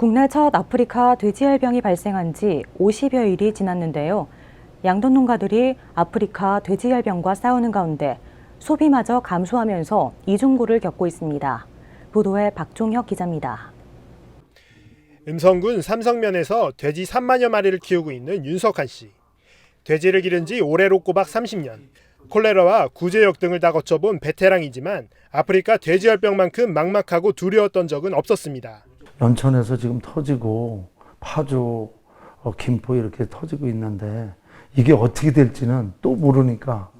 국내 첫 아프리카 돼지열병이 발생한 지 50여일이 지났는데요. 양돈 농가들이 아프리카 돼지열병과 싸우는 가운데 소비마저 감소하면서 이중고를 겪고 있습니다. 보도에 박종혁 기자입니다. 음성군 삼성면에서 돼지 3만여 마리를 키우고 있는 윤석한 씨. 돼지를 기른 지 올해로 꼬박 30년. 콜레라와 구제역 등을 다 거쳐본 베테랑이지만 아프리카 돼지열병만큼 막막하고 두려웠던 적은 없었습니다. 연천에서 지금 터지고 파주, 어, 김포 이렇게 터지고 있는데 이게 어떻게 될지는 또 모르니까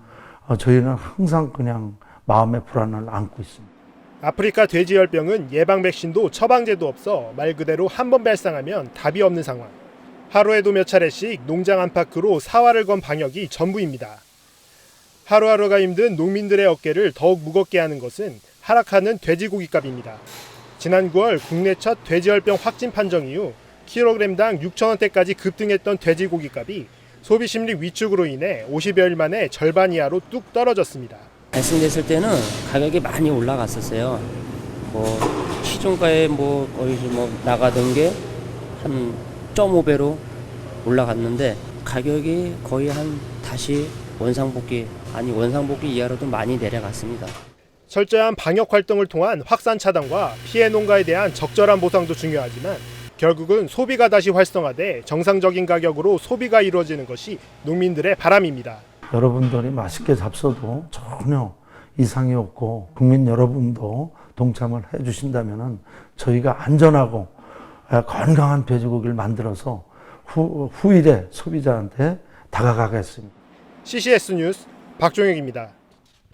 어, 저희는 항상 그냥 마음의 불안을 안고 있습니다. 아프리카 돼지열병은 예방 백신도 처방제도 없어 말 그대로 한 번 발상하면 답이 없는 상황. 하루에도 몇 차례씩 농장 안팎으로 사활을 건 방역이 전부입니다. 하루하루가 힘든 농민들의 어깨를 더욱 무겁게 하는 것은 하락하는 돼지고기 값입니다. 지난 9월 국내 첫 돼지열병 확진 판정 이후 킬로그램당 6천원대까지 급등했던 돼지고기 값이 소비 심리 위축으로 인해 50여일 만에 절반 이하로 뚝 떨어졌습니다. 발생됐을 때는 가격이 많이 올라갔었어요. 뭐 시중가에 뭐 거의 뭐 나가던 게한 1.5배로 올라갔는데 가격이 거의 한 다시 원상복귀 아니 원상복귀 이하로도 많이 내려갔습니다. 철저한 방역 활동을 통한 확산 차단과 피해 농가에 대한 적절한 보상도 중요하지만 결국은 소비가 다시 활성화돼 정상적인 가격으로 소비가 이루어지는 것이 농민들의 바람입니다. 여러분들이 맛있게 잡숴도 전혀 이상이 없고 국민 여러분도 동참을 해주신다면 저희가 안전하고 아, 건강한 돼지고기를 만들어서 후, 후일에 소비자한테 다가가겠습니다. CCS 뉴스 박종혁입니다.